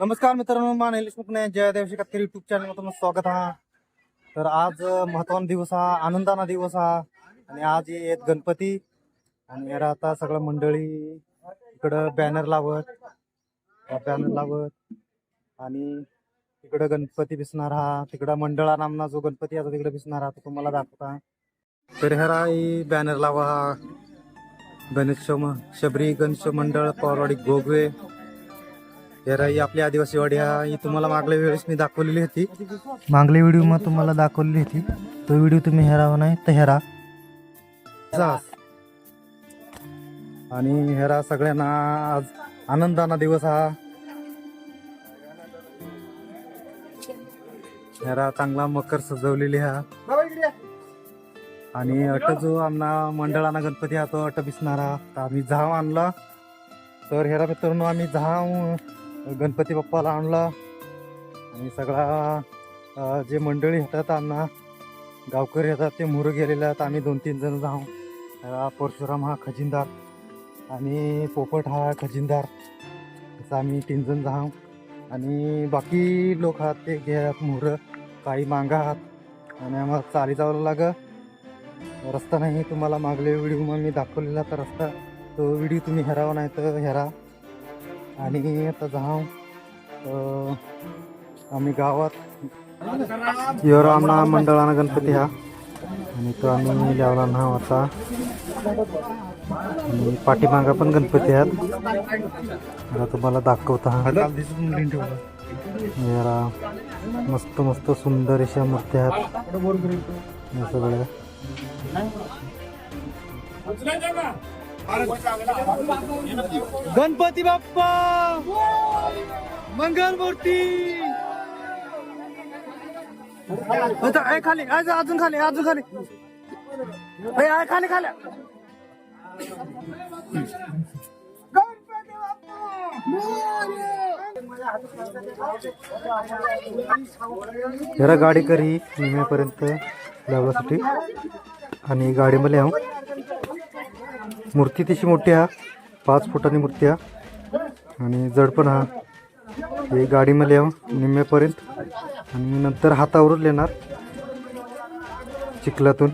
नमस्कार मित्रांनो मान निलेश मुकणे जयदेव शेतकरी युट्यूब चॅनल तुमचं स्वागत हा. तर आज महत्वान दिवस हा आनंदाना दिवस हा. आणि आज येत गणपती. आणि आता सगळं मंडळी. इकडं बॅनर लावत. बॅनर लावत. आणि तिकडं गणपती दिसणार हा. तिकडं मंडळा नामना जो गणपती आहे तो तिकडे दिसणार हा. तो तुम्हाला दाखवता. तर हरा बॅनर लावा हा. गणेश शबरी गणेश मंडळ पवारवाडी गोगवे तर ही आपली आदिवासी वाडी हा ही तुम्हाला मागल्या वेळेस मी दाखवलेली होती. मागल्या व्हिडिओमध्ये तुम्हाला दाखवलेली होती. तो व्हिडिओ तुम्ही हेरावा नाही तर हेरा. जा. आणि हेरा सगळ्यांना आज आनंदाना दिवस हा. हेरा चांगला मकर सजवलेली हा. आणि अट जो आमना मंडळाना गणपती हा तो अट दिसणारा तर आम्ही झाव आणला. तर हेरा मित्रांनो आम्ही झाव गणपती बाप्पाला आणला. आणि सगळा जे मंडळी येतात आम्हाला गावकरी येतात ते मुरं गेलेले आहेत. आम्ही दोन तीन जण जाऊ परशुराम हा खजिनदार आणि पोपट हा खजिनदार. असं आम्ही तीन जण जाऊ आणि बाकी लोक आहात ते घेतात मुरं काही मांगा आहात. आणि आम्हाला चाली जावं लागं रस्ता नाही तुम्हाला मागले व्हिडिओ मग मी दाखवलेला तर रस्ता तो व्हिडिओ तुम्ही हेरावा नाही तर हेरा. आणि आता जाऊ. आम्ही गावात. युवरामना मंडळाना गणपती हा. आणि तो आम्ही लावला ना आता. आणि पाठीमागा पण गणपती आहेत. आता तुम्हाला दाखवता हा. जरा मस्त मस्त सुंदर अशा मूर्त्या आहेत. सगळ्या. गणपती बाप्पा! मंगल मूर्ती! खाली आज अजून खाली अजून खाली. ए, खाली खाली. जरा गाडी करी निम्यापर्यंत लावण्यासाठी आणि गाडीमध्ये आहो. मूर्ती तशी मोठी हा. पाच फुटांनी मूर्ती हा. आणि जड पण हा. हे गाडीमध्ये या निम्म्यापर्यंत. आणि नंतर हातावरून येणार चिखलातून.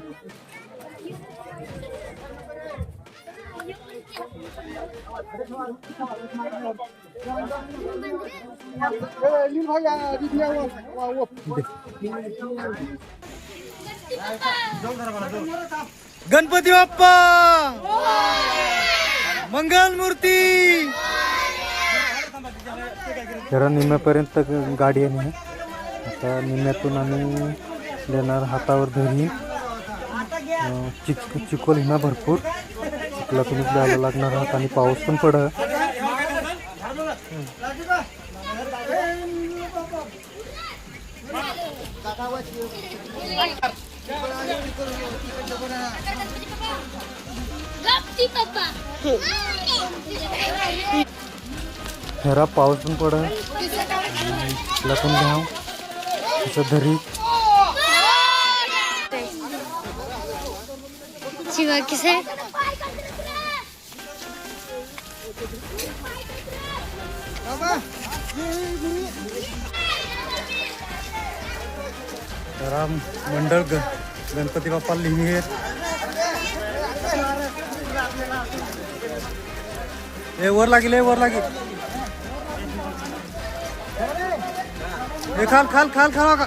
गणपती बाप्पा! मंगल मूर्ती! जरा निम्म्यापर्यंत गाडी आहे आता निम्म्यातून आम्ही देणार हातावर धरी अं, चिक चिखल हिना भरपूर. चिखलातूनच जायला लागणार आहात आणि पाऊस पण पड पप्पा जरा पाऊस पण पड. चिखलातून घ्याव. असं धरी. शिवा किसे? राम मंडळ ग गणपती बाप्पा लिंगे आहेत. ए वर लागेल ए वर लागेल. ए खाल खाल खाल खाल का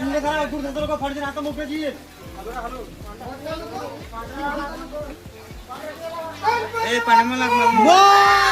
ಹಿಂದೆ ಸರ ಗುರು ಸದರ ಕೋ ಫರ್ಜಿ ಆತಮ ए पानी में लग मत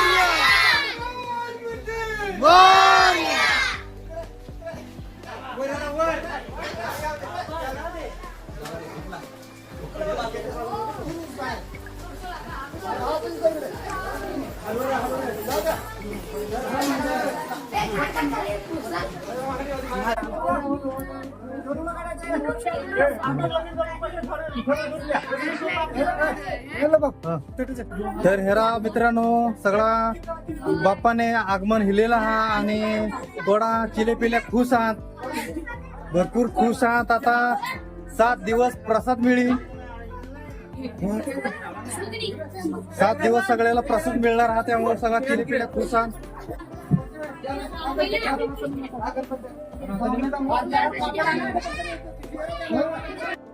तर हेरा मित्रांनो सगळा बाप्पाने आगमन हिलेला हा आणि थोडा चिलेपिल्या खुश आहात. भरपूर खुश आहात. आता सात दिवस प्रसाद मिळी सात दिवस सगळ्याला प्रसाद मिळणार हा त्यामुळे सगळा चिलेपिल्या खुश आहात.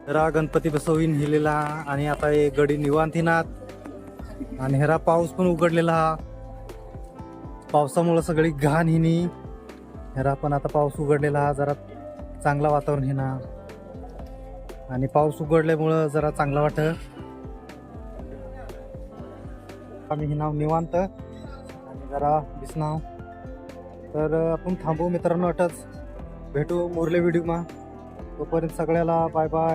हेरा गणपती बसवीन हिलेला आणि आता हे गडी निवांतीनाथ आणि हेरा पाऊस पण उघडलेला. हा पावसामुळे सगळी घाण हिनी. हेरा पण आता पाऊस उघडलेला हा जरा चांगला वातावरण हिना. आणि पाऊस उघडल्यामुळं जरा चांगलं वाटत. आम्ही हिनाव निवांत. आणि जरा दिसनाव तर आपण थांबू मित्रांनो अटच भेटू मोरले व्हिडिओमा तोपर्यंत सगळ्याला बाय बाय